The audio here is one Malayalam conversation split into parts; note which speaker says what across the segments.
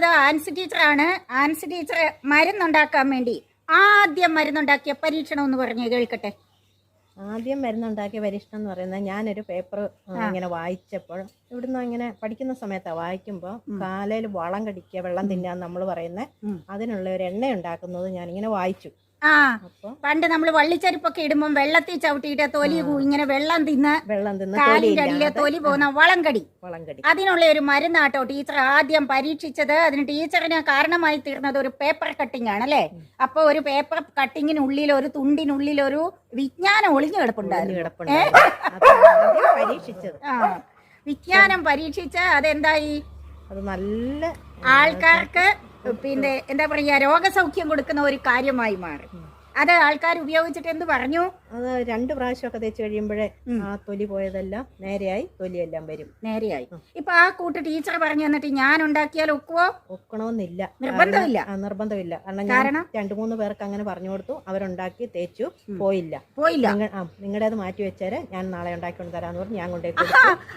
Speaker 1: വന്നിട്ടുള്ളത് ആൻസ് ടീച്ചറാണ്. ആൻസ് ടീച്ചർ മരുന്നുണ്ടാക്കാൻ വേണ്ടി ആദ്യം മരുന്നുണ്ടാക്കിയ പരീക്ഷണം എന്ന് പറഞ്ഞു കേൾക്കട്ടെ.
Speaker 2: ആദ്യം മരുന്നുണ്ടാക്കിയ പരീക്ഷണം എന്ന് പറയുന്നത് ഞാനൊരു പേപ്പർ ഇങ്ങനെ വായിച്ചപ്പോൾ ഇവിടുന്ന് ഇങ്ങനെ പഠിക്കുന്ന സമയത്താണ് വായിക്കുമ്പോൾ കാലയിൽ വളം കടിക്കുക വെള്ളം തിന്നാൻ നമ്മൾ പറയുന്നത് അതിനുള്ള ഒരു എണ്ണ ഉണ്ടാക്കുന്നത് ഞാനിങ്ങനെ വായിച്ചു.
Speaker 1: ആ പണ്ട് നമ്മൾ വള്ളിച്ചരിപ്പൊക്കെ ഇടുമ്പോൾ വെള്ളത്തിൽ ചവിട്ടിയിട്ട് തൊലി ഇങ്ങനെ വെള്ളം തിന്ന്
Speaker 2: വെള്ളം തിന്ന്
Speaker 1: കാലിന്റെ അടിയിലെ തൊലി പോകുന്ന വളം കടി അതിനുള്ള ഒരു മരുന്നാട്ടോ ടീച്ചർ ആദ്യം പരീക്ഷിച്ചത്. അതിന് ടീച്ചറിന് കാരണമായി തീർന്നത് ഒരു പേപ്പർ കട്ടിംഗ് ആണ് അല്ലേ? അപ്പൊ ഒരു പേപ്പർ കട്ടിങ്ങിനുള്ളിൽ ഒരു തുണ്ടിനുള്ളിൽ ഒരു വിജ്ഞാനം ഒളിഞ്ഞു കിടപ്പുണ്ടായിരുന്നു. വിജ്ഞാനം പരീക്ഷിച്ച് അതെന്തായി?
Speaker 2: അത് നല്ല
Speaker 1: ആൾക്കാർക്ക് പിന്നെ എന്താ പറയാ രോഗസൗഖ്യം കൊടുക്കുന്ന ഒരു കാര്യമായി മാറി. അത് ആൾക്കാർ ഉപയോഗിച്ചിട്ട് എന്ത് പറഞ്ഞു?
Speaker 2: അത് രണ്ട് പ്രാവശ്യമൊക്കെ തേച്ച് കഴിയുമ്പോഴേ ആ തൊലി പോയതെല്ലാം നേരെയായി തൊലിയെല്ലാം വരും.
Speaker 1: നേരെയായി. ഇപ്പൊ ആ കൂട്ട് ടീച്ചർ പറഞ്ഞു എന്നിട്ട് ഞാൻ ഉണ്ടാക്കിയാൽ ഒക്കുവോ?
Speaker 2: ഒക്കണമെന്നില്ല
Speaker 1: നിർബന്ധമില്ല.
Speaker 2: നിർബന്ധമില്ല. കാരണം? രണ്ടു മൂന്ന് പേർക്ക് അങ്ങനെ പറഞ്ഞു കൊടുത്തു. അവരുണ്ടാക്കി തേച്ചു. പോയില്ല.
Speaker 1: പോയില്ല.
Speaker 2: നിങ്ങളുടേത് മാറ്റി വെച്ചാൽ ഞാൻ നാളെ ഉണ്ടാക്കി കൊണ്ട് തരാന്ന് പറഞ്ഞു ഞാൻ കൊണ്ടേ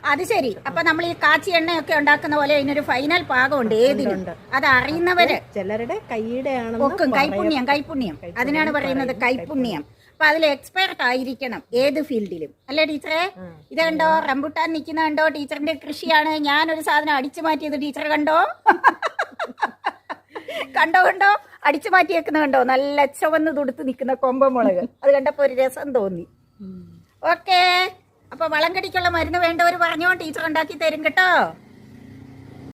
Speaker 1: അത് ശരി. അപ്പൊ നമ്മൾ ഈ കാച്ചി എണ്ണയൊക്കെ ഉണ്ടാക്കുന്ന പോലെ ഇതിനൊരു ഫൈനൽ പാകമുണ്ട്.
Speaker 2: ഏതിനുണ്ട്
Speaker 1: അത് അറിയുന്നവര്
Speaker 2: ചിലരുടെ കൈയുടെ
Speaker 1: ആണ് കൈപുണ്യം. കൈപുണ്യം. അതിനാണ് പറയുന്നത്. കൈപുണ്യം അപ്പൊ അതിൽ എക്സ്പെർട്ട് ആയിരിക്കണം ഏത് ഫീൽഡിലും. അല്ലേ ടീച്ചറെ? ഇത് കണ്ടോ? റംബുട്ടാൻ നിൽക്കുന്ന കണ്ടോ? ടീച്ചറിന്റെ കൃഷിയാണ്. ഞാൻ ഒരു സാധനം അടിച്ചു മാറ്റിയത് ടീച്ചർ കണ്ടോ? കണ്ടോ കണ്ടോ? അടിച്ചു മാറ്റിയേക്കുന്ന കണ്ടോ? നല്ല ചുവന്ന് തുടുത്ത് നിൽക്കുന്ന കൊമ്പമുളക്. അത് കണ്ടപ്പോ ഒരു രസം തോന്നി. ഓക്കേ. അപ്പൊ വളം കടിക്കുള്ള മരുന്ന് വേണ്ടവർ പറഞ്ഞോ ടീച്ചർ ഉണ്ടാക്കി തരും കേട്ടോ.